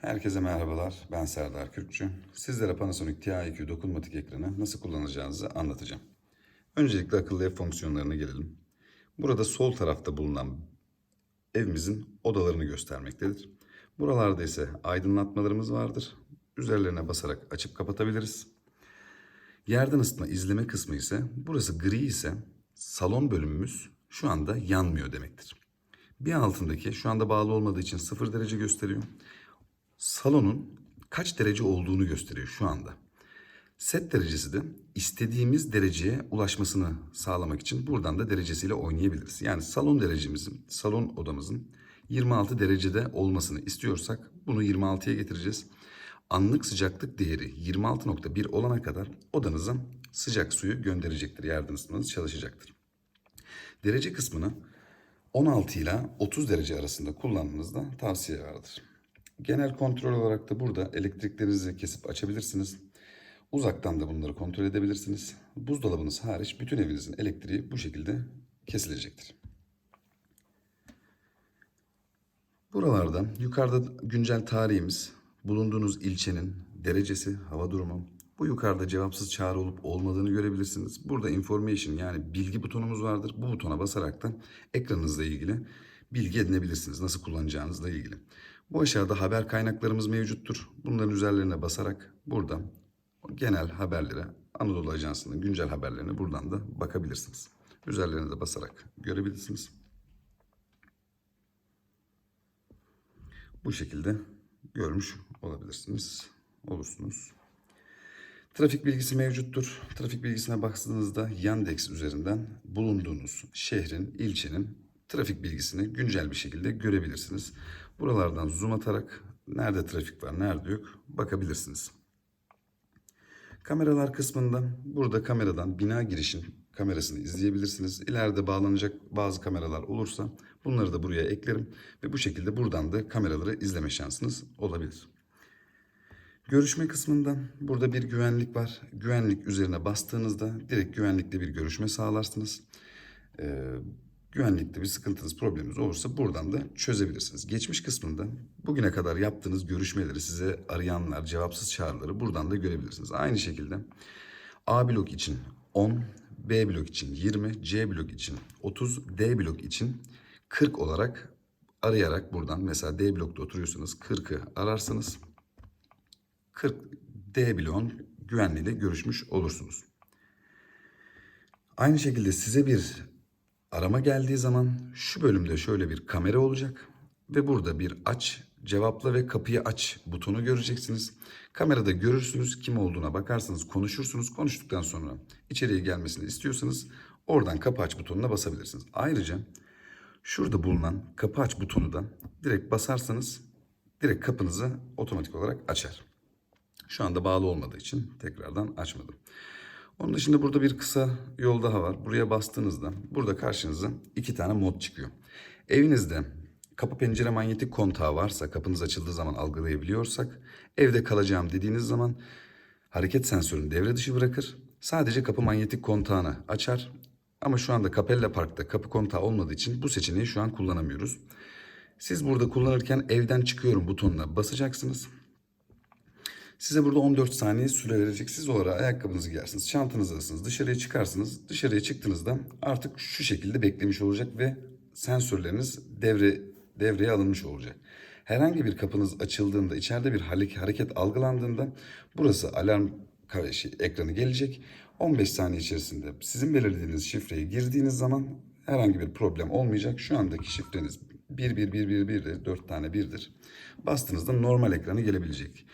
Herkese merhabalar. Ben Serdar Kürkçü. Sizlere Panasonic TI2 dokunmatik ekranı nasıl kullanacağınızı anlatacağım. Öncelikle akıllı ev fonksiyonlarına gelelim. Burada sol tarafta bulunan evimizin odalarını göstermektedir. Buralarda ise aydınlatmalarımız vardır. Üzerlerine basarak açıp kapatabiliriz. Yerden ısıtma izleme kısmı ise burası gri ise salon bölümümüz şu anda yanmıyor demektir. Bir altındaki şu anda bağlı olmadığı için 0 derece gösteriyor. Salonun kaç derece olduğunu gösteriyor şu anda. Set derecesi de istediğimiz dereceye ulaşmasını sağlamak için buradan da derecesiyle oynayabiliriz. Yani salon derecemizin, salon odamızın 26 derecede olmasını istiyorsak bunu 26'ya getireceğiz. Anlık sıcaklık değeri 26.1 olana kadar odanıza sıcak suyu gönderecektir. Isıtmanız çalışacaktır. Derece kısmını 16 ile 30 derece arasında kullanmanızda tavsiye vardır. Genel kontrol olarak da burada elektriklerinizi kesip açabilirsiniz. Uzaktan da bunları kontrol edebilirsiniz. Buzdolabınız hariç bütün evinizin elektriği bu şekilde kesilecektir. Buralarda yukarıda güncel tarihimiz, bulunduğunuz ilçenin derecesi, hava durumu, bu yukarıda cevapsız çağrı olup olmadığını görebilirsiniz. Burada information yani bilgi butonumuz vardır. Bu butona basarak da ekranınızla ilgili bilgi edinebilirsiniz. Nasıl kullanacağınızla ilgili. Bu aşağıda haber kaynaklarımız mevcuttur. Bunların üzerlerine basarak burada genel haberlere, Anadolu Ajansı'nın güncel haberlerine buradan da bakabilirsiniz. Üzerlerine de basarak görebilirsiniz. Bu şekilde görmüş olabilirsiniz, olursunuz. Trafik bilgisi mevcuttur. Trafik bilgisine baktığınızda Yandex üzerinden bulunduğunuz şehrin, ilçenin trafik bilgisini güncel bir şekilde görebilirsiniz. Buralardan zoom atarak nerede trafik var, nerede yok bakabilirsiniz. Kameralar kısmında burada kameradan bina girişin kamerasını izleyebilirsiniz. İleride bağlanacak bazı kameralar olursa bunları da buraya eklerim ve bu şekilde buradan da kameraları izleme şansınız olabilir. Görüşme kısmında burada bir güvenlik var. Güvenlik üzerine bastığınızda direkt güvenlikle bir görüşme sağlarsınız. Ee, güvenlikte bir sıkıntınız, probleminiz olursa buradan da çözebilirsiniz. Geçmiş kısmında bugüne kadar yaptığınız görüşmeleri size arayanlar, cevapsız çağrıları buradan da görebilirsiniz. Aynı şekilde A blok için 10, B blok için 20, C blok için 30, D blok için 40 olarak arayarak buradan mesela D blokta oturuyorsanız 40'ı ararsınız. 40 D bloğun güvenliğiyle görüşmüş olursunuz. Aynı şekilde size bir arama geldiği zaman şu bölümde şöyle bir kamera olacak ve burada bir aç, cevapla ve kapıyı aç butonu göreceksiniz. Kamerada görürsünüz, kim olduğuna bakarsınız, konuşursunuz. Konuştuktan sonra içeriye gelmesini istiyorsanız oradan kapı aç butonuna basabilirsiniz. Ayrıca şurada bulunan kapı aç butonu da direkt basarsanız direkt kapınızı otomatik olarak açar. Şu anda bağlı olmadığı için tekrardan açmadım. Onun dışında burada bir kısa yol daha var. Buraya bastığınızda burada karşınıza iki tane mod çıkıyor. Evinizde kapı pencere manyetik kontağı varsa kapınız açıldığı zaman algılayabiliyorsak evde kalacağım dediğiniz zaman hareket sensörünü devre dışı bırakır. Sadece kapı manyetik kontağını açar. Ama şu anda Capella Park'ta kapı kontağı olmadığı için bu seçeneği şu an kullanamıyoruz. Siz burada kullanırken evden çıkıyorum butonuna basacaksınız. Size burada 14 saniye süre verecek. Siz olarak ayakkabınızı giyersiniz, çantanızı alırsınız, dışarıya çıkarsınız. Dışarıya çıktığınızda artık şu şekilde beklemiş olacak ve sensörleriniz devre devreye alınmış olacak. Herhangi bir kapınız açıldığında, içeride bir hareket algılandığında burası alarm şey, ekranı gelecek. 15 saniye içerisinde sizin belirlediğiniz şifreyi girdiğiniz zaman herhangi bir problem olmayacak. Şu andaki şifreniz 11111'dir, 4 tane 1'dir. Bastığınızda normal ekranı gelebilecek.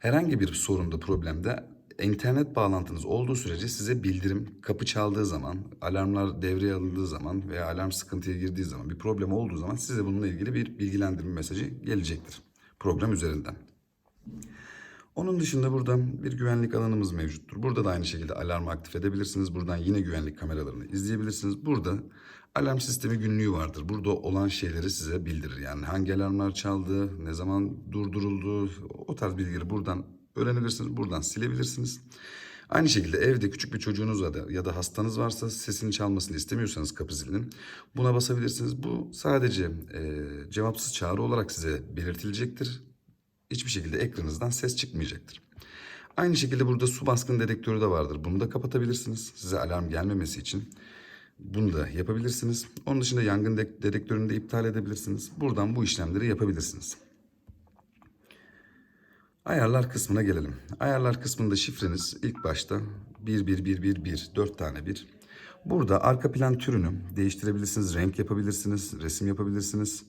Herhangi bir sorunda, problemde internet bağlantınız olduğu sürece size bildirim kapı çaldığı zaman, alarmlar devreye alındığı zaman veya alarm sıkıntıya girdiği zaman, bir problem olduğu zaman size bununla ilgili bir bilgilendirme mesajı gelecektir program üzerinden. Onun dışında burada bir güvenlik alanımız mevcuttur. Burada da aynı şekilde alarmı aktif edebilirsiniz. Buradan yine güvenlik kameralarını izleyebilirsiniz. Burada alarm sistemi günlüğü vardır. Burada olan şeyleri size bildirir. Yani hangi alarmlar çaldı, ne zaman durduruldu, o tarz bilgileri buradan öğrenebilirsiniz. Buradan silebilirsiniz. Aynı şekilde evde küçük bir çocuğunuz da ya da hastanız varsa sesini çalmasını istemiyorsanız kapı zilinin buna basabilirsiniz. Bu sadece e, cevapsız çağrı olarak size belirtilecektir. Hiçbir şekilde ekranınızdan ses çıkmayacaktır. Aynı şekilde burada su baskın dedektörü de vardır. Bunu da kapatabilirsiniz. Size alarm gelmemesi için. Bunu da yapabilirsiniz. Onun dışında yangın de- dedektörünü de iptal edebilirsiniz. Buradan bu işlemleri yapabilirsiniz. Ayarlar kısmına gelelim. Ayarlar kısmında şifreniz ilk başta 11111 4 tane bir. Burada arka plan türünü değiştirebilirsiniz, renk yapabilirsiniz, resim yapabilirsiniz.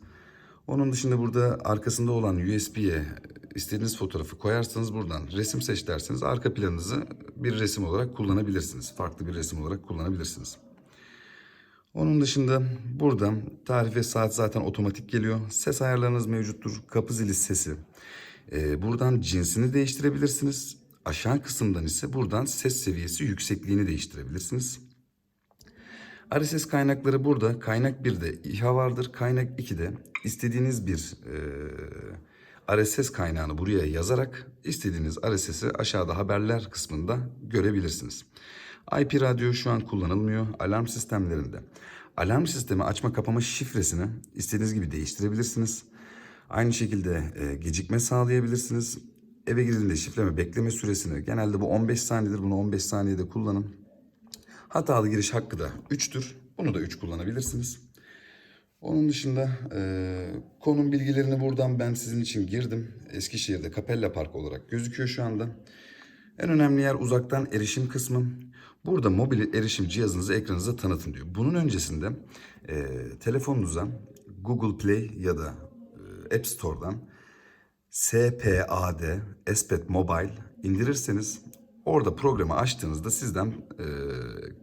Onun dışında burada arkasında olan USB'ye istediğiniz fotoğrafı koyarsanız buradan resim seç derseniz arka planınızı bir resim olarak kullanabilirsiniz. Farklı bir resim olarak kullanabilirsiniz. Onun dışında burada tarih ve saat zaten otomatik geliyor. Ses ayarlarınız mevcuttur. Kapı zili sesi. Ee, buradan cinsini değiştirebilirsiniz. Aşağı kısımdan ise buradan ses seviyesi yüksekliğini değiştirebilirsiniz. RSS kaynakları burada. Kaynak 1'de İHA vardır. Kaynak 2'de istediğiniz bir e, RSS kaynağını buraya yazarak istediğiniz RSS'i aşağıda haberler kısmında görebilirsiniz. IP radyo şu an kullanılmıyor. Alarm sistemlerinde. Alarm sistemi açma kapama şifresini istediğiniz gibi değiştirebilirsiniz. Aynı şekilde e, gecikme sağlayabilirsiniz. Eve girdiğinde şifreme bekleme süresini genelde bu 15 saniyedir. Bunu 15 saniyede kullanın. Hatalı giriş hakkı da 3'tür. Bunu da 3 kullanabilirsiniz. Onun dışında e, konum bilgilerini buradan ben sizin için girdim. Eskişehir'de Capella Park olarak gözüküyor şu anda. En önemli yer uzaktan erişim kısmı. Burada mobil erişim cihazınızı ekranınıza tanıtın diyor. Bunun öncesinde e, telefonunuza Google Play ya da e, App Store'dan SPAD, Espet Mobile indirirseniz orada programı açtığınızda sizden e,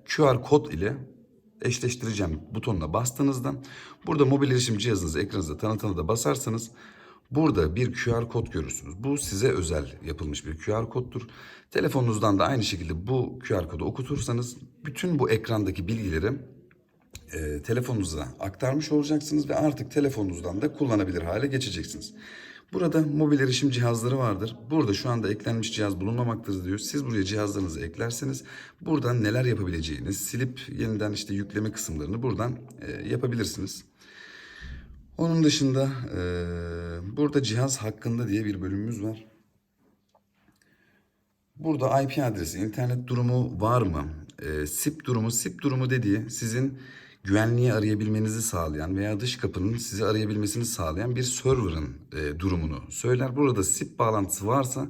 QR kod ile eşleştireceğim butonuna bastığınızda burada mobil erişim cihazınızı ekranınızda tanıtana da basarsanız burada bir QR kod görürsünüz. Bu size özel yapılmış bir QR koddur. Telefonunuzdan da aynı şekilde bu QR kodu okutursanız bütün bu ekrandaki bilgileri e, telefonunuza aktarmış olacaksınız ve artık telefonunuzdan da kullanabilir hale geçeceksiniz. Burada mobil erişim cihazları vardır. Burada şu anda eklenmiş cihaz bulunmamaktadır diyor. Siz buraya cihazlarınızı eklerseniz buradan neler yapabileceğiniz, silip yeniden işte yükleme kısımlarını buradan e, yapabilirsiniz. Onun dışında e, burada cihaz hakkında diye bir bölümümüz var. Burada IP adresi, internet durumu var mı? E, SIP durumu, SIP durumu dediği sizin güvenliği arayabilmenizi sağlayan veya dış kapının sizi arayabilmesini sağlayan bir server'ın e, durumunu söyler. Burada SIP bağlantısı varsa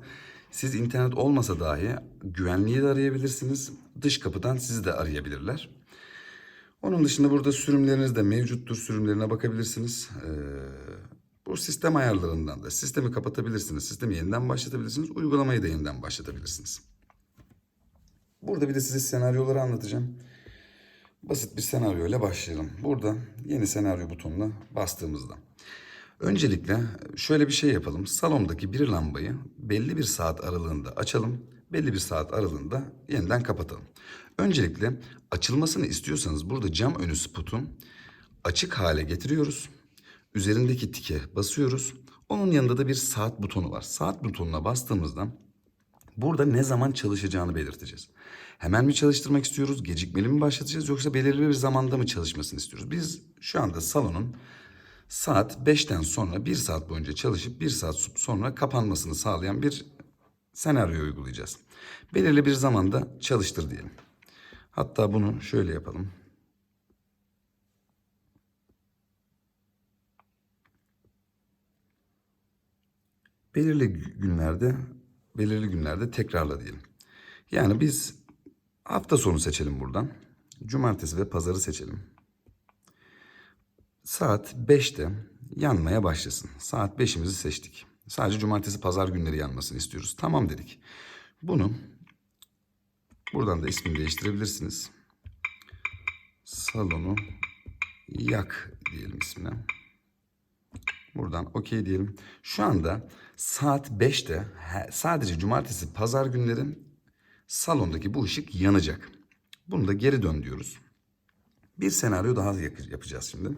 siz internet olmasa dahi güvenliği de arayabilirsiniz. Dış kapıdan sizi de arayabilirler. Onun dışında burada sürümleriniz de mevcuttur. Sürümlerine bakabilirsiniz. Ee, bu sistem ayarlarından da sistemi kapatabilirsiniz. Sistemi yeniden başlatabilirsiniz. Uygulamayı da yeniden başlatabilirsiniz. Burada bir de size senaryoları anlatacağım. Basit bir senaryo ile başlayalım. Burada yeni senaryo butonuna bastığımızda. Öncelikle şöyle bir şey yapalım. Salondaki bir lambayı belli bir saat aralığında açalım. Belli bir saat aralığında yeniden kapatalım. Öncelikle açılmasını istiyorsanız burada cam önü spotun açık hale getiriyoruz. Üzerindeki tike basıyoruz. Onun yanında da bir saat butonu var. Saat butonuna bastığımızda Burada ne zaman çalışacağını belirteceğiz. Hemen mi çalıştırmak istiyoruz, gecikmeli mi başlatacağız yoksa belirli bir zamanda mı çalışmasını istiyoruz? Biz şu anda salonun saat 5'ten sonra 1 saat boyunca çalışıp 1 saat sonra kapanmasını sağlayan bir senaryo uygulayacağız. Belirli bir zamanda çalıştır diyelim. Hatta bunu şöyle yapalım. belirli günlerde belirli günlerde tekrarla diyelim. Yani biz hafta sonu seçelim buradan. Cumartesi ve pazarı seçelim. Saat 5'te yanmaya başlasın. Saat 5'imizi seçtik. Sadece cumartesi pazar günleri yanmasını istiyoruz. Tamam dedik. Bunu buradan da ismini değiştirebilirsiniz. Salonu yak diyelim ismine. Buradan okey diyelim. Şu anda saat 5'te he- sadece cumartesi pazar günleri salondaki bu ışık yanacak. Bunu da geri dön diyoruz. Bir senaryo daha yapacağız şimdi.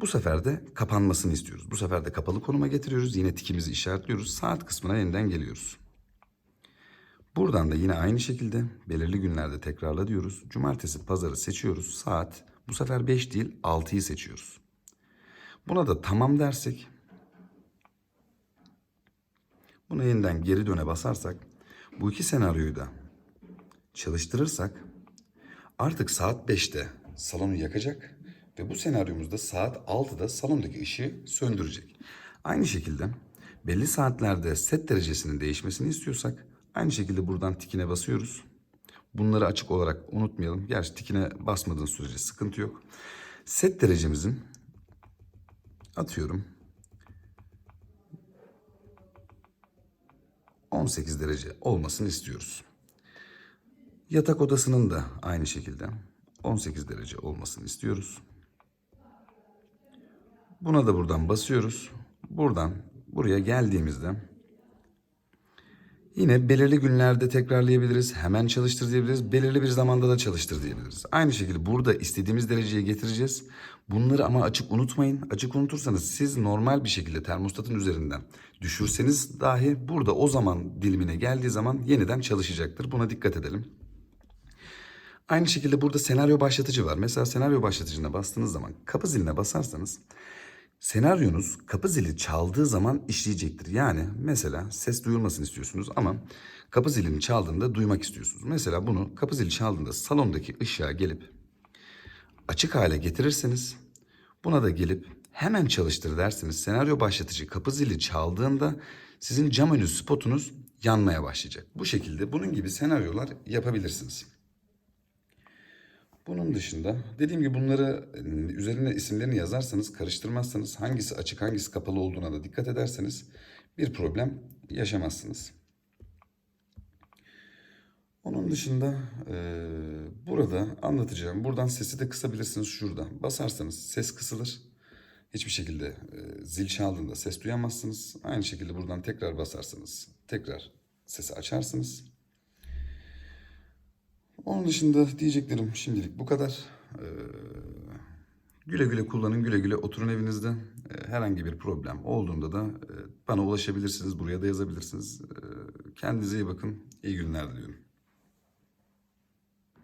Bu sefer de kapanmasını istiyoruz. Bu sefer de kapalı konuma getiriyoruz. Yine tikimizi işaretliyoruz. Saat kısmına yeniden geliyoruz. Buradan da yine aynı şekilde belirli günlerde tekrarla diyoruz. Cumartesi, pazarı seçiyoruz. Saat bu sefer 5 değil 6'yı seçiyoruz. Buna da tamam dersek Buna yeniden geri döne basarsak bu iki senaryoyu da çalıştırırsak artık saat 5'te salonu yakacak ve bu senaryomuzda saat 6'da salondaki ışığı söndürecek. Aynı şekilde belli saatlerde set derecesinin değişmesini istiyorsak aynı şekilde buradan tikine basıyoruz. Bunları açık olarak unutmayalım. Gerçi tikine basmadığın sürece sıkıntı yok. Set derecemizin atıyorum 18 derece olmasını istiyoruz. Yatak odasının da aynı şekilde 18 derece olmasını istiyoruz. Buna da buradan basıyoruz. Buradan buraya geldiğimizde yine belirli günlerde tekrarlayabiliriz. Hemen çalıştır diyebiliriz. Belirli bir zamanda da çalıştır diyebiliriz. Aynı şekilde burada istediğimiz dereceye getireceğiz. Bunları ama açık unutmayın. Açık unutursanız siz normal bir şekilde termostatın üzerinden düşürseniz dahi burada o zaman dilimine geldiği zaman yeniden çalışacaktır. Buna dikkat edelim. Aynı şekilde burada senaryo başlatıcı var. Mesela senaryo başlatıcına bastığınız zaman kapı ziline basarsanız senaryonuz kapı zili çaldığı zaman işleyecektir. Yani mesela ses duyulmasını istiyorsunuz ama kapı zilini çaldığında duymak istiyorsunuz. Mesela bunu kapı zili çaldığında salondaki ışığa gelip açık hale getirirseniz buna da gelip hemen çalıştır derseniz senaryo başlatıcı kapı zili çaldığında sizin cam önü spotunuz yanmaya başlayacak. Bu şekilde bunun gibi senaryolar yapabilirsiniz. Bunun dışında dediğim gibi bunları e, üzerine isimlerini yazarsanız karıştırmazsanız hangisi açık hangisi kapalı olduğuna da dikkat ederseniz bir problem yaşamazsınız. Onun dışında e, burada anlatacağım. Buradan sesi de kısabilirsiniz şurada. Basarsanız ses kısılır. Hiçbir şekilde e, zil çaldığında ses duyamazsınız. Aynı şekilde buradan tekrar basarsanız tekrar sesi açarsınız. Onun dışında diyeceklerim şimdilik bu kadar. Ee, güle güle kullanın, güle güle oturun evinizde. Ee, herhangi bir problem olduğunda da e, bana ulaşabilirsiniz, buraya da yazabilirsiniz. Ee, kendinize iyi bakın, iyi günler diliyorum.